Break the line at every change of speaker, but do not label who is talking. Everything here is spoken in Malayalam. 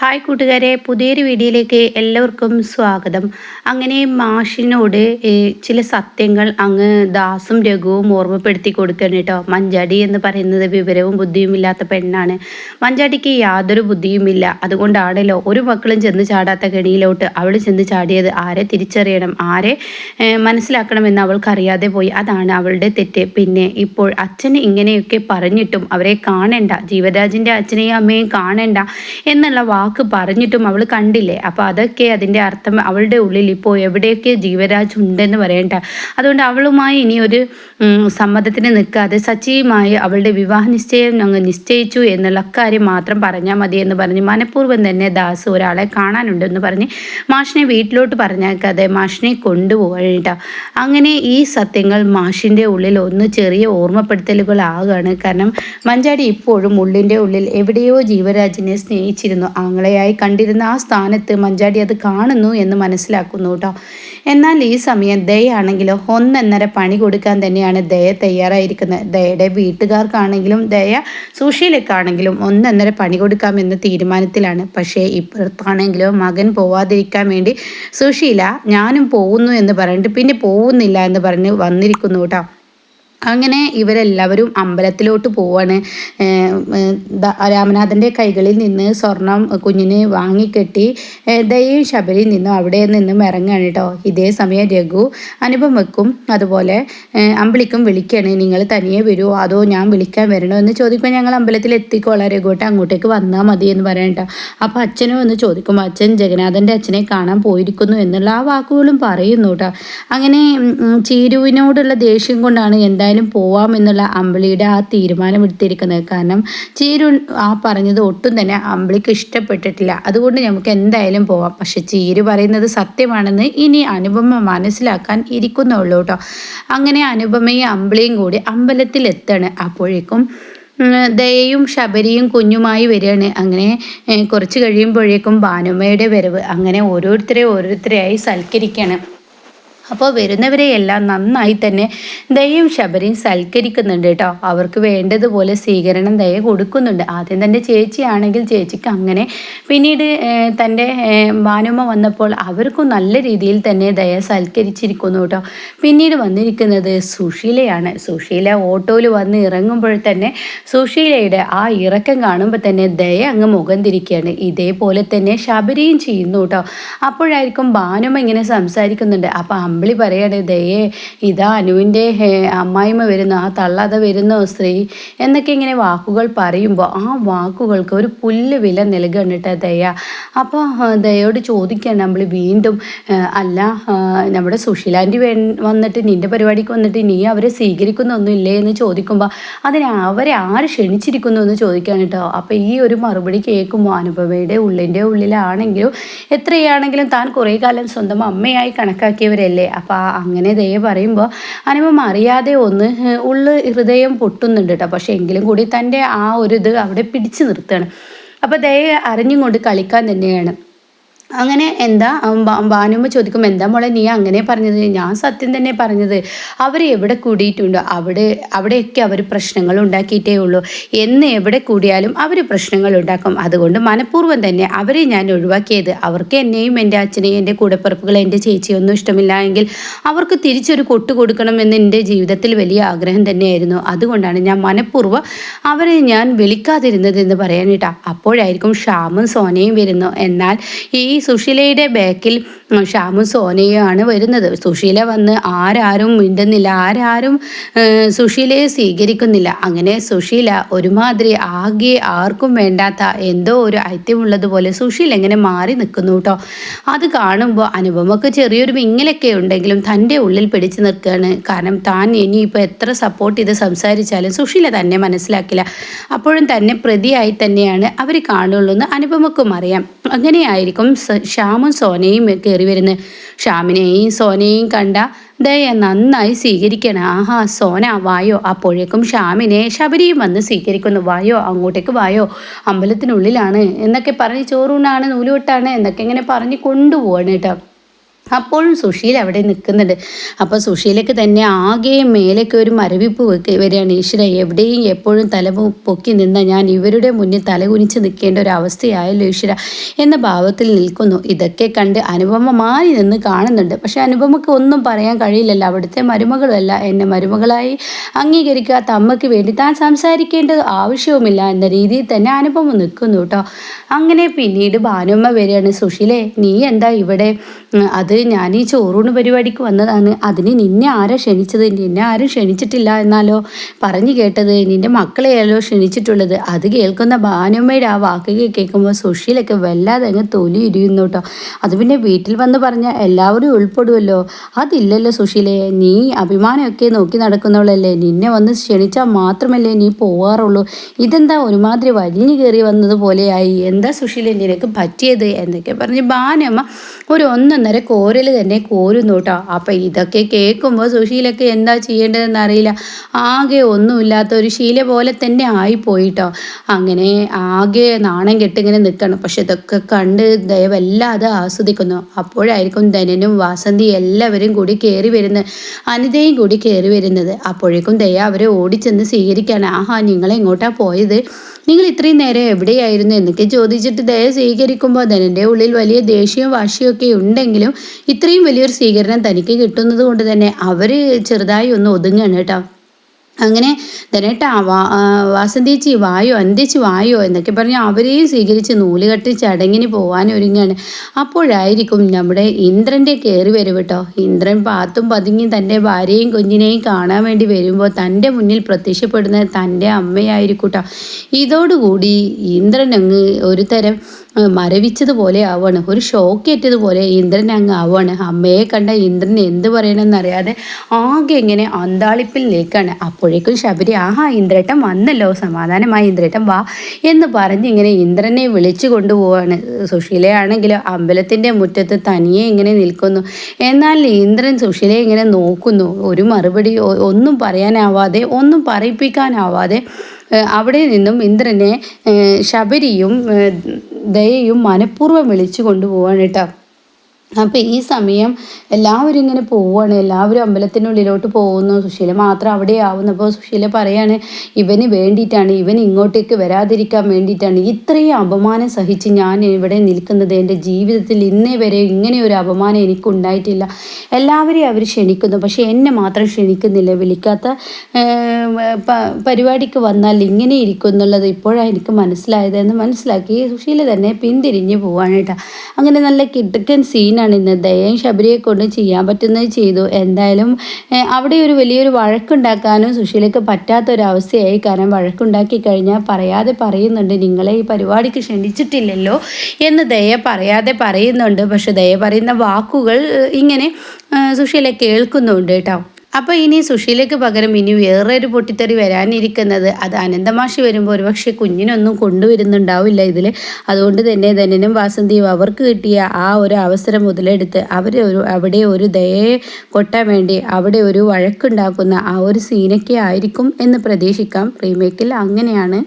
ഹായ് കൂട്ടുകാരെ പുതിയൊരു വീഡിയോയിലേക്ക് എല്ലാവർക്കും സ്വാഗതം. അങ്ങനെ മാഷിനോട് ചില സത്യങ്ങൾ അങ്ങ് ദാസും രഘുവും ഓർമ്മപ്പെടുത്തി കൊടുക്കണം കേട്ടോ. മഞ്ചാടി എന്ന് പറയുന്നത് വിവരവും ബുദ്ധിയും ഇല്ലാത്ത പെണ്ണാണ്. മഞ്ചാടിക്ക് യാതൊരു ബുദ്ധിയുമില്ല അതുകൊണ്ടാണല്ലോ ഒരു മക്കളും ചെന്ന് ചാടാത്ത കെണിയിലോട്ട് അവൾ ചെന്ന് ചാടിയത്. ആരെ തിരിച്ചറിയണം ആരെ മനസ്സിലാക്കണമെന്ന് അവൾക്കറിയാതെ പോയി. അതാണ് അവളുടെ തെറ്റ്. പിന്നെ ഇപ്പോൾ അച്ഛൻ ഇങ്ങനെയൊക്കെ പറഞ്ഞിട്ടും അവരെ കാണേണ്ട ജീവരാജിന്റെ അച്ഛനെയും അമ്മയും കാണേണ്ട എന്നുള്ള വാ വാക്ക് പറഞ്ഞിട്ടും അവൾ കണ്ടില്ലേ? അപ്പോൾ അതൊക്കെ അതിന്റെ അർത്ഥം അവളുടെ ഉള്ളിൽ ഇപ്പോൾ എവിടെയൊക്കെ ജീവരാജ് ഉണ്ടെന്ന് പറയണ്ട. അതുകൊണ്ട് അവളുമായി ഇനി ഒരു സമ്മതത്തിന് നിൽക്കാതെ സച്ചിയുമായി അവളുടെ വിവാഹ നിശ്ചയം ഞങ്ങൾ നിശ്ചയിച്ചു എന്നുള്ള കാര്യം മാത്രം പറഞ്ഞാൽ മതി എന്ന് പറഞ്ഞ് മനഃപൂർവം തന്നെ ദാസ് ഒരാളെ കാണാനുണ്ടെന്ന് പറഞ്ഞ് മാഷിനെ വീട്ടിലോട്ട് പറഞ്ഞേക്കാതെ മാഷിനെ കൊണ്ടുപോകണ്ട. അങ്ങനെ ഈ സത്യങ്ങൾ മാഷിന്റെ ഉള്ളിൽ ഒന്ന് ചെറിയ ഓർമ്മപ്പെടുത്തലുകളാകാണ്. കാരണം മഞ്ചാടി ഇപ്പോഴും ഉള്ളിന്റെ ഉള്ളിൽ എവിടെയോ ജീവരാജിനെ സ്നേഹിച്ചിരുന്നു. ആങ്ങളെയായി കണ്ടിരുന്ന ആ സ്ഥാനത്ത് മഞ്ചാടി അത് കാണുന്നു എന്ന് മനസ്സിലാക്കുന്നു കേട്ടോ എന്നാൽ ഈ സമയം ദയാണെങ്കിലോ ഒന്നൊന്നര പണി കൊടുക്കാൻ തന്നെയാണ് ദയ തയ്യാറായിരിക്കുന്നത്. ദയയുടെ വീട്ടുകാർക്കാണെങ്കിലും ദയ സുശീലക്കാണെങ്കിലും ഒന്നൊന്നര പണി കൊടുക്കാമെന്ന തീരുമാനത്തിലാണ്. പക്ഷേ ഇപ്പുറത്താണെങ്കിലോ മകൻ പോവാതിരിക്കാൻ വേണ്ടി സുശീല ഞാനും പോകുന്നു എന്ന് പറഞ്ഞിട്ട് പിന്നെ പോകുന്നില്ല എന്ന് പറഞ്ഞ് വന്നിരിക്കുന്നു കേട്ടോ അങ്ങനെ ഇവരെല്ലാവരും അമ്പലത്തിലോട്ട് പോവാണ്. രാമനാഥന്റെ കൈകളിൽ നിന്ന് സ്വർണം കുഞ്ഞിന് വാങ്ങിക്കെട്ടി ദയയും ശബരി നിന്നും അവിടെ നിന്നും ഇറങ്ങുകയാണ് കേട്ടോ. ഇതേ സമയം രഘു അനുപമയ്ക്കും അതുപോലെ അമ്പിളിക്കും വിളിക്കുകയാണ് നിങ്ങൾ തനിയെ വരുമോ അതോ ഞാൻ വിളിക്കാൻ വരണോ? എന്ന് ചോദിക്കുമ്പോൾ ഞങ്ങൾ അമ്പലത്തിൽ എത്തിക്കോളാം രഘുട്ട് അങ്ങോട്ടേക്ക് വന്നാൽ മതി എന്ന് പറയണ്ട അപ്പോൾ അച്ഛനും എന്ന് ചോദിക്കുമ്പോൾ അച്ഛൻ ജഗന്നാഥന്റെ അച്ഛനെ കാണാൻ പോയിരിക്കുന്നു എന്നുള്ള ആ വാക്കുകളും പറയുന്നു കേട്ടോ. അങ്ങനെ ചീരുവിനോടുള്ള ദേഷ്യം കൊണ്ടാണ് എന്തായാലും പോവാം എന്നുള്ള അമ്പിളിയുടെ ആ തീരുമാനം എടുത്തിരിക്കുന്നത്. കാരണം ചീരു ആ പറഞ്ഞത് ഒട്ടും തന്നെ അമ്പിളിക്ക് ഇഷ്ടപ്പെട്ടിട്ടില്ല. അതുകൊണ്ട് നമുക്ക് എന്തായാലും പോവാം. പക്ഷെ ചീരു പറയുന്നത് സത്യമാണെന്ന് ഇനി അനുപമ മനസ്സിലാക്കാൻ ഇരിക്കുന്നുള്ളൂ കേട്ടോ അങ്ങനെ അനുപമയും അമ്പിളിയും കൂടി അമ്പലത്തിൽ എത്തണ് അപ്പോഴേക്കും ദയയും ശബരിയും കുഞ്ഞുമായി വരികയാണ്. അങ്ങനെ കുറച്ച് കഴിയുമ്പോഴേക്കും ഭാനുമയുടെ വരവ്. അങ്ങനെ ഓരോരുത്തരെ ഓരോരുത്തരെയായി സൽക്കരിക്കുകയാണ് അപ്പോൾ വരുന്നവരെയെല്ലാം നന്നായി തന്നെ ദയയും ശബരിയും സൽക്കരിക്കുന്നുണ്ട് കേട്ടോ. അവർക്ക് വേണ്ടതുപോലെ സ്വീകരണം ദയ കൊടുക്കുന്നുണ്ട്. ആദ്യം തന്റെ ചേച്ചിയാണെങ്കിൽ ചേച്ചിക്ക് അങ്ങനെ പിന്നീട് തന്റെ ഭാനുമ വന്നപ്പോൾ അവർക്കും നല്ല രീതിയിൽ തന്നെ ദയ സൽക്കരിച്ചിരിക്കുന്നു കേട്ടോ. പിന്നീട് വന്നിരിക്കുന്നത് സുശീലയാണ്. സുശീല ഓട്ടോയിൽ വന്ന് ഇറങ്ങുമ്പോൾ തന്നെ സുശീലയുടെ ആ ഇറക്കം കാണുമ്പോൾ തന്നെ ദയ അങ്ങ് മുഖം തിരിക്കുകയാണ്. ഇതേപോലെ തന്നെ ശബരിയും ചെയ്യുന്നു കേട്ടോ. അപ്പോഴായിരിക്കും ഭാനുമ ഇങ്ങനെ സംസാരിക്കുന്നുണ്ട്. അപ്പോൾ അമ്പിളി പറയാണ് ദയേ ഇതാ അനുവിന്റെ അമ്മായിമ്മ വരുന്നു ആ തള്ളാതെ വരുന്നു സ്ത്രീ എന്നൊക്കെ ഇങ്ങനെ വാക്കുകൾ പറയുമ്പോൾ ആ വാക്കുകൾക്ക് ഒരു പുല്ല് വില നൽകണം കേട്ടോ ദയ. അപ്പോൾ ദയോട് ചോദിക്കുകയാണ് നമ്മൾ വീണ്ടും അല്ല നമ്മുടെ സുശീലാന്റി വേ വന്നിട്ട് നിന്റെ പരിപാടിക്ക് വന്നിട്ട് നീ അവരെ സ്വീകരിക്കുന്നൊന്നുമില്ലേ എന്ന് ചോദിക്കുമ്പോൾ അതിന് അവരെ ആര് ക്ഷണിച്ചിരിക്കുന്നു എന്ന് ചോദിക്കുകയാണ് കേട്ടോ. അപ്പോൾ ഈ ഒരു മറുപടി കേൾക്കുമ്പോൾ അനുപമയുടെ ഉള്ളിന്റെ ഉള്ളിലാണെങ്കിലും എത്രയാണെങ്കിലും താൻ കുറേ കാലം സ്വന്തം അമ്മയായി കണക്കാക്കിയവരല്ലേ? അപ്പോൾ അങ്ങനെ ദയ പറയുമ്പോൾ അനുഭവം അറിയാതെ ഒന്ന് ഉള്ളു ഹൃദയം പൊട്ടുന്നുണ്ട് കേട്ടോ പക്ഷേ എങ്കിലും കൂടി തന്റെ ആ ഒരു ഇത് അവിടെ പിടിച്ചു നിർത്തുകയാണ്. അപ്പോൾ ദയ അറിഞ്ഞും കൊണ്ട് കളിക്കാൻ തന്നെയാണ്. അങ്ങനെ എന്താ ഭാനുമ്മ ചോദിക്കും എന്താ മോളെ നീ അങ്ങനെ പറഞ്ഞത്? ഞാൻ സത്യം തന്നെ പറഞ്ഞത് അവർ എവിടെ കൂടിയിട്ടുണ്ടോ? അവിടെ അവിടെയൊക്കെ അവർ പ്രശ്നങ്ങൾ ഉണ്ടാക്കിയിട്ടേ ഉള്ളൂ. എന്ന് എവിടെ കൂടിയാലും അവർ പ്രശ്നങ്ങൾ ഉണ്ടാക്കും. അതുകൊണ്ട് മനഃപൂർവം തന്നെ അവരെ ഞാൻ ഒഴിവാക്കിയത്. അവർക്ക് എന്നെയും എന്റെ അച്ഛനെയും എന്റെ കൂടപ്പിറപ്പുകളെ എന്റെ ചേച്ചിയൊന്നും ഇഷ്ടമില്ല എങ്കിൽ അവർക്ക് തിരിച്ചൊരു കൊട്ടു കൊടുക്കണമെന്ന് എന്റെ ജീവിതത്തിൽ വലിയ ആഗ്രഹം തന്നെയായിരുന്നു. അതുകൊണ്ടാണ് ഞാൻ മനഃപൂർവം അവരെ ഞാൻ വിളിക്കാതിരുന്നത് എന്ന് പറയാനിട്ടാ. അപ്പോഴായിരിക്കും ഷാമും സോനയും വരുന്നു. എന്നാൽ ഈ സുശീലയുടെ ബാക്കിൽ ഷാമും സോനയുമാണ് വരുന്നത്. സുശീല വന്ന് ആരാരും മിണ്ടുന്നില്ല ആരാരും സുശീലയെ സ്വീകരിക്കുന്നില്ല. അങ്ങനെ സുശീല ഒരുമാതിരി ആകെ ആർക്കും വേണ്ടാത്ത എന്തോ ഒരു ഐത്യമുള്ളതുപോലെ സുശീല എങ്ങനെ മാറി നിൽക്കുന്നു കേട്ടോ അത് കാണുമ്പോൾ അനുപമക്ക് ചെറിയൊരു മിങ്ങലൊക്കെ ഉണ്ടെങ്കിലും തന്റെ ഉള്ളിൽ പിടിച്ചു നിൽക്കുകയാണ് കാരണം താൻ ഇനിയിപ്പോൾ എത്ര സപ്പോർട്ട് ചെയ്ത് സംസാരിച്ചാലും സുശീല തന്നെ മനസ്സിലാക്കില്ല. അപ്പോഴും തന്നെ പ്രതിയായി തന്നെയാണ് അവർ കാണുള്ളൂ എന്ന് അനുപമക്കും അറിയാം. അങ്ങനെയായിരിക്കും ശ്യാമും സോനയും കയറി വരുന്നത് ശ്യാമിനെയും സോനയും കണ്ട ദയ നന്നായി സ്വീകരിക്കണം. ആഹാ സോന വായോ. അപ്പോഴേക്കും ശ്യാമിനെ ശബരിയും വന്ന് സ്വീകരിക്കുന്നു. വായോ അങ്ങോട്ടേക്ക് വായോ. അമ്പലത്തിനുള്ളിലാണ് എന്നൊക്കെ പറഞ്ഞ് ചോറൂണാണ് നൂലുവെട്ടാണ് എന്നൊക്കെ ഇങ്ങനെ പറഞ്ഞ് കൊണ്ടുപോവാണ് കേട്ടോ. അപ്പോഴും സുശീൽ അവിടെ നിൽക്കുന്നുണ്ട്. അപ്പോൾ സുശീലയ്ക്ക് തന്നെ ആകെ മേലേക്ക് ഒരു മരവിപ്പ് വെക്ക് വരികയാണ്. ഈശ്വര എവിടെയും എപ്പോഴും തല പൊക്കി നിന്ന ഞാൻ ഇവരുടെ മുന്നിൽ തലകുനിച്ച് നിൽക്കേണ്ട ഒരു അവസ്ഥയായല്ലോ ഈശ്വര. എന്ന ഭാവത്തിൽ നിൽക്കുന്നു. ഇതൊക്കെ കണ്ട് അനുപമ മാറി നിന്ന് കാണുന്നുണ്ട്. പക്ഷേ അനുപമക്ക് ഒന്നും പറയാൻ കഴിയില്ലല്ലോ. അവിടുത്തെ മരുമകളല്ല. എന്നെ മരുമകളായി അംഗീകരിക്കാത്ത അമ്മയ്ക്ക് വേണ്ടി താൻ സംസാരിക്കേണ്ടത് ആവശ്യവുമില്ല എന്ന രീതിയിൽ തന്നെ അനുപമ നിൽക്കുന്നു കേട്ടോ. അങ്ങനെ പിന്നീട് ഭാനുമ്മ വരികയാണ്. സുശീലേ നീ എന്താ ഇവിടെ? അത് ഞാൻ ഈ ചോറൂണ് പരിപാടിക്ക് വന്നതാണ്. അതിന് നിന്നെ ആരാ ക്ഷണിച്ചത്? നിന്നെ ആരും ക്ഷണിച്ചിട്ടില്ല എന്നാലോ? പറഞ്ഞു കേട്ടത് നിന്റെ മക്കളെയല്ലോ ക്ഷണിച്ചിട്ടുള്ളത്? അത് കേൾക്കുന്ന ഭാനുമ്മയുടെ ആ വാക്കുകൾ കേൾക്കുമ്പോൾ സുഷിയിലൊക്കെ വല്ലാതെ അങ്ങ് തൊലി ഇരിയുന്നു കേട്ടോ. അത് പിന്നെ വീട്ടിൽ വന്ന് പറഞ്ഞാൽ എല്ലാവരും ഉൾപ്പെടുമല്ലോ അതില്ലല്ലോ സുശീലെ. നീ അഭിമാനമൊക്കെ നോക്കി നടക്കുന്നവളല്ലേ? നിന്നെ വന്ന് ക്ഷണിച്ചാൽ മാത്രമല്ലേ നീ പോവാറുള്ളൂ. ഇതെന്താ ഒരുമാതിരി വലിഞ്ഞു കയറി വന്നതുപോലെയായി? എന്താ സുശീലെ നിനക്ക് പറ്റിയത്? എന്നൊക്കെ പറഞ്ഞ് ഭാനുമ്മ ഒരു ഒന്നൊന്നര കോരൽ തന്നെ കോരുന്നു കേട്ടോ അപ്പം ഇതൊക്കെ കേൾക്കുമ്പോൾ സുശീലൊക്കെ എന്താ ചെയ്യേണ്ടതെന്ന് അറിയില്ല. ആകെ ഒന്നുമില്ലാത്ത ഒരു ശീല പോലെ തന്നെ ആയിപ്പോയിട്ടോ അങ്ങനെ ആകെ നാണം കെട്ടിങ്ങനെ നിൽക്കണം. പക്ഷെ ഇതൊക്കെ കണ്ട് ദയവല്ലാതെ ആസ്വദിക്കുന്നു. അപ്പോഴായിരിക്കും ധനനും വാസന്തി എല്ലാവരും കൂടി കയറി വരുന്നത്. അനിതയും കൂടി കയറി വരുന്നത്. അപ്പോഴേക്കും ദയ അവരെ ഓടിച്ചെന്ന് സ്വീകരിക്കുകയാണ് ആഹാ നിങ്ങളെങ്ങോട്ടാണ് പോയത്? നിങ്ങൾ ഇത്രയും നേരം എവിടെയായിരുന്നു എന്നൊക്കെ ചോദിച്ചിട്ട് ദയ സ്വീകരിക്കുമ്പോൾ ധനന്റെ ഉള്ളിൽ വലിയ ദേഷ്യവും വാശിയൊക്കെ ഉണ്ടെങ്കിലും ഇത്രയും വലിയൊരു സ്വീകരണം തനിക്ക് കിട്ടുന്നത് കൊണ്ട് തന്നെ അവർ ചെറുതായി ഒന്ന് ഒതുങ്ങുകയാണ് കേട്ടോ. അങ്ങനെ ധനേട്ടാ വാ വാസന്തേച്ചി വായോ അന്തേച്ചി വായോ എന്നൊക്കെ പറഞ്ഞ് അവരെയും സ്വീകരിച്ച് നൂലുകെട്ടി ചടങ്ങിന് പോകാൻ ഒരുങ്ങാണ്. അപ്പോഴായിരിക്കും നമ്മുടെ ഇന്ദ്രന്റെ കയറി വരും കേട്ടോ ഇന്ദ്രൻ പാത്തും പതുങ്ങി തന്റെ ഭാര്യയും കുഞ്ഞിനെയും കാണാൻ വേണ്ടി വരുമ്പോൾ തന്റെ മുന്നിൽ പ്രത്യക്ഷപ്പെടുന്നത് തന്റെ അമ്മയായിരിക്കും കേട്ടോ ഇതോടുകൂടി ഇന്ദ്രൻ അങ്ങ് ഒരു തരം മരവിച്ചതുപോലെ ആവാണ്. ഒരു ഷോക്ക് ഏറ്റതുപോലെ ഇന്ദ്രൻ അങ്ങ് ആവാണ്. അമ്മയെ കണ്ട ഇന്ദ്രൻ എന്ത് പറയണമെന്നറിയാതെ ആകെ ഇങ്ങനെ അന്താളിപ്പിൽ നിൽക്കുകയാണ് അപ്പോഴേക്കും ശബരി ആഹാ ഇന്ദ്രേട്ടൻ വന്നല്ലോ. സമാധാനമായി ഇന്ദ്രേട്ടൻ വാ എന്ന് പറഞ്ഞ് ഇങ്ങനെ ഇന്ദ്രനെ വിളിച്ചു കൊണ്ടുപോവാണ്. സുശീലയാണെങ്കിൽ അമ്പലത്തിന്റെ മുറ്റത്ത് തനിയെ ഇങ്ങനെ നിൽക്കുന്നു. എന്നാൽ ഇന്ദ്രൻ സുശീലയെ ഇങ്ങനെ നോക്കുന്നു. ഒരു മറുപടി ഒന്നും പറയാനാവാതെ ഒന്നും പറയിപ്പിക്കാനാവാതെ അവിടെ നിന്നും ഇന്ദ്രനെ ശബരിയും ദയയും മനഃപൂർവം വിളിച്ചു കൊണ്ടുപോവാണ് കേട്ടോ. അപ്പോൾ ഈ സമയം എല്ലാവരും ഇങ്ങനെ പോവുകയാണ് എല്ലാവരും അമ്പലത്തിനുള്ളിലോട്ട് പോകുന്നു. സുശീല മാത്രം അവിടെ ആവുന്നു. അപ്പോൾ സുശീല പറയാണ് ഇവന് വേണ്ടിയിട്ടാണ് ഇവൻ ഇങ്ങോട്ടേക്ക് വരാതിരിക്കാൻ വേണ്ടിയിട്ടാണ് ഇത്രയും അപമാനം സഹിച്ച് ഞാൻ ഇവിടെ നിൽക്കുന്നത്. എന്റെ ജീവിതത്തിൽ ഇന്നേ വരെ ഇങ്ങനെ ഒരു അപമാനം എനിക്കുണ്ടായിട്ടില്ല. എല്ലാവരെയും അവർ ക്ഷണിക്കുന്നു. പക്ഷേ എന്നെ മാത്രം ക്ഷണിക്കുന്നില്ല. വിളിക്കാത്ത പരിപാടിക്ക് വന്നാൽ ഇങ്ങനെ ഇരിക്കും എന്നുള്ളത് ഇപ്പോഴാണ് എനിക്ക് മനസ്സിലായത് എന്ന് മനസ്സിലാക്കി സുശീല തന്നെ പിന്തിരിഞ്ഞ് പോവാണ് അങ്ങനെ നല്ല കിടുക്കൻ സീനാണ് ഇന്ന്. ദയയും ശബരിയെ കൊണ്ട് ചെയ്യാൻ പറ്റുന്നത് ചെയ്തു. എന്തായാലും അവിടെ ഒരു വലിയൊരു വഴക്കുണ്ടാക്കാനും സുശീലയ്ക്ക് പറ്റാത്തൊരവസ്ഥയായി. കാരണം വഴക്കുണ്ടാക്കി കഴിഞ്ഞാൽ പറയാതെ പറയുന്നുണ്ട് നിങ്ങളെ ഈ പരിപാടിക്ക് ക്ഷണിച്ചിട്ടില്ലല്ലോ എന്ന് ദയ പറയാതെ പറയുന്നുണ്ട്. പക്ഷെ ദയ പറയുന്ന വാക്കുകൾ ഇങ്ങനെ സുശീല കേൾക്കുന്നുണ്ട് കേട്ടോ. അപ്പോൾ ഇനി സുശീലയ്ക്ക് പകരം ഇനി വേറൊരു പൊട്ടിത്തെറി വരാനിരിക്കുന്നത്. അത് അനന്തമാഷി വരുമ്പോൾ ഒരുപക്ഷെ കുഞ്ഞിനൊന്നും കൊണ്ടുവരുന്നുണ്ടാവില്ല ഇതിൽ അതുകൊണ്ട് തന്നെ ധനനും വാസന്തിയും അവർക്ക് കിട്ടിയ ആ ഒരു അവസരം മുതലെടുത്ത് അവരെ ഒരു അവിടെ ഒരു ദയെ കൊട്ടാൻ വേണ്ടി അവിടെ ഒരു വഴക്കുണ്ടാക്കുന്ന ആ ഒരു സീനൊക്കെ ആയിരിക്കും എന്ന് പ്രതീക്ഷിക്കാം. റീമേക്കിൽ അങ്ങനെയാണ്.